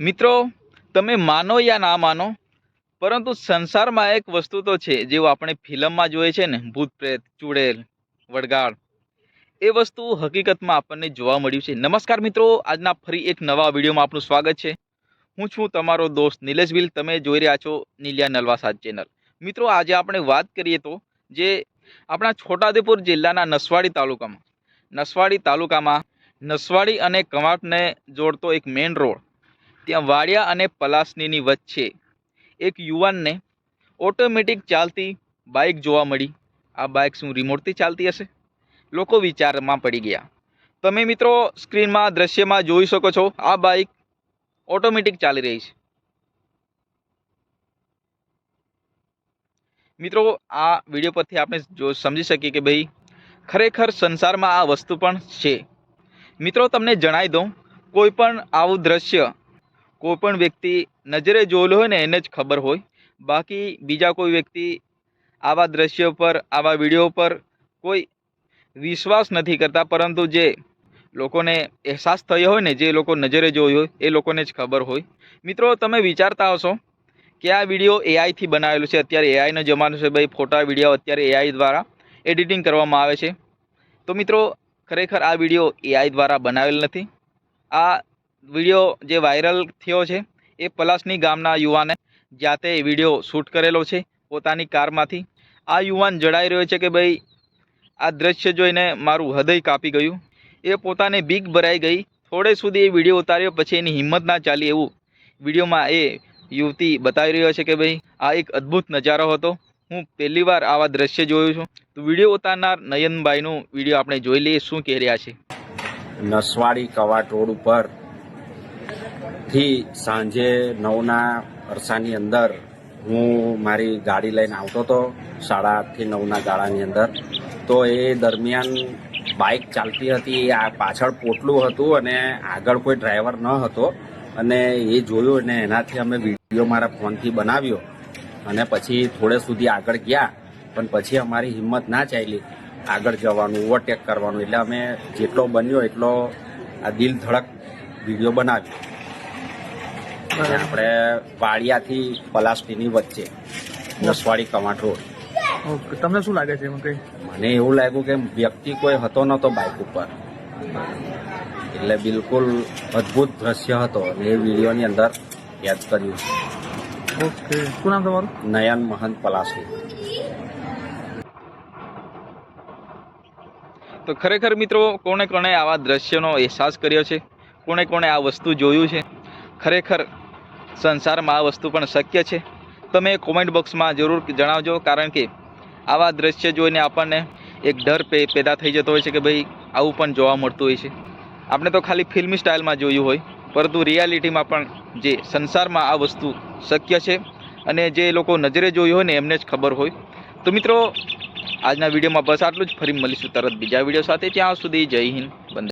મિત્રો, તમે માનો યા ના માનો, પરંતુ સંસારમાં એક વસ્તુ તો છે, જેવું આપણે ફિલ્મમાં જોઈએ છે ને, ભૂત પ્રેત, ચુડેલ વડગાળ એ વસ્તુ હકીકતમાં આપણને જોવા મળ્યું છે. નમસ્કાર મિત્રો, આજના ફરી એક નવા વિડીયોમાં આપનું સ્વાગત છે. હું છું તમારો દોસ્ત નિલેશ બિલ તમે જોઈ રહ્યા છો નીલિયા નલવાસાદ ચેનલ. મિત્રો, આજે આપણે વાત કરીએ તો, જે આપણા છોટાઉદેપુર જિલ્લાના નસવાડી તાલુકામાં નસવાડી તાલુકામાં નસવાડી અને કમાટને જોડતો એક મેઇન રોડ ત્યાં વાડિયા અને પલાસનીની વચ્ચે એક યુવાનને ઓટોમેટિક ચાલતી બાઇક જોવા મળી. આ બાઇક શું રિમોટથી ચાલતી હશે? લોકો વિચારમાં પડી ગયા. તમે મિત્રો સ્ક્રીનમાં, દ્રશ્યમાં જોઈ શકો છો, આ બાઇક ઓટોમેટિક ચાલી રહી છે. મિત્રો, આ વીડિયો પરથી આપણે જો સમજી શકીએ કે ભાઈ, ખરેખર સંસારમાં આ વસ્તુ પણ છે. મિત્રો, તમને જણાવી દઉં, કોઈ પણ આવું દ્રશ્ય કોઈ પણ વ્યક્તિ નજરે જોયેલો હોય ને એને જ ખબર હોય. બાકી બીજા કોઈ વ્યક્તિ આવા દ્રશ્યો પર, આવા વીડિયો પર કોઈ વિશ્વાસ નથી કરતા, પરંતુ જે લોકોને અહેસાસ થયો હોય ને, જે લોકો નજરે જોયું હોય, એ લોકોને જ ખબર હોય. મિત્રો, તમે વિચારતા હશો કે આ વીડિયો એઆઈથી બનાવેલો છે. અત્યારે એઆઈનો જમાનો છે ભાઈ. ફોટા, વીડિયો અત્યારે એઆઈ દ્વારા એડિટિંગ કરવામાં આવે છે. તો મિત્રો, ખરેખર આ વીડિયો એઆઈ દ્વારા બનાવેલ નથી. આ વીડિયો જે વાયરલ થયો છે, એ પલાસની ગામના યુવાને જાતે વીડિયો શૂટ કરેલો છે, પોતાની કારમાંથી. આ યુવાન જણાઈ રહ્યો છે કે ભાઈ, આ દ્રશ્ય જોઈને મારું હૃદય કાપી ગયું. એ પોતાને બીક ભરાઈ ગઈ. થોડે સુધી એ વીડિયો ઉતાર્યો, પછી એની હિંમત ના ચાલી એવું વિડીયોમાં એ યુવતી બતાવી રહ્યો છે કે ભાઈ, આ એક અદ્ભુત નજારો હતો. હું પહેલી વાર આવા દ્રશ્ય જોયું છું. તો વીડિયો ઉતારનાર નયનભાઈનું વીડિયો આપણે જોઈ લઈએ શું કહી રહ્યા છે. નસવાડી રોડ ઉપર થી સાંજે નવના અરસાની અંદર હું મારી ગાડી લઈને આવતો હતો, સાડા આઠથી નવના ગાળાની અંદર. તો એ દરમિયાન બાઇક ચાલતી હતી આ પાછળ પોટલું હતું અને આગળ કોઈ ડ્રાઈવર ન હતો. અને એ જોયું અને એનાથી અમે વીડિયો મારા ફોનથી બનાવ્યો. અને પછી થોડે સુધી આગળ ગયા, પણ પછી અમારી હિંમત ના ચાલી. આગળ જવાનું ઓવરટેક કરવાનું. એટલે અમે જેટલો બન્યો એટલો આ દિલ ધડક વીડિયો બનાવ્યો. આપણે વાડિયાથી પલાસ્ટીની વચ્ચે નસવાડી કમાટ રોડ. તમને શું લાગે છે એમાં કઈ? મને એવું લાગ્યું કે વ્યક્તિ કોઈ હતો નતો બાઇક ઉપર. એટલે બિલકુલ અદ્ભુત દ્રશ્ય હતો અને એ વિડીયોની અંદર યાદ કર્યું. ઓકે શું નામ તમારું? નયન મહંત પલાસી તો ખરેખર મિત્રો કોણે કોણે આવા દ્રશ્યનો અહેસાસ કર્યો છે? કોણે કોણે આ વસ્તુ જોયું છે? ખરેખર સંસારમાં આ વસ્તુ પણ શક્ય છે. તમે કોમેન્ટ બોક્સમાં જરૂર જણાવજો, કારણ કે આવા દ્રશ્ય જોઈને આપણને એક ડર પેદા થઈ જતો હોય છે કે ભાઈ આવું પણ જોવા મળતું હોય છે. આપણે તો ખાલી ફિલ્મી સ્ટાઇલમાં જોયું હોય, પરંતુ રિયાલિટીમાં પણ જે સંસારમાં આ વસ્તુ શક્ય છે અને જે લોકો નજરે જોયું હોય ને એમને જ ખબર હોય. તો મિત્રો, આજના વિડીયોમાં બસ આટલું જ. ફરી મળીશું તરત બીજા વીડિયો સાથે. ત્યાં સુધી જય હિન્દ. બંધ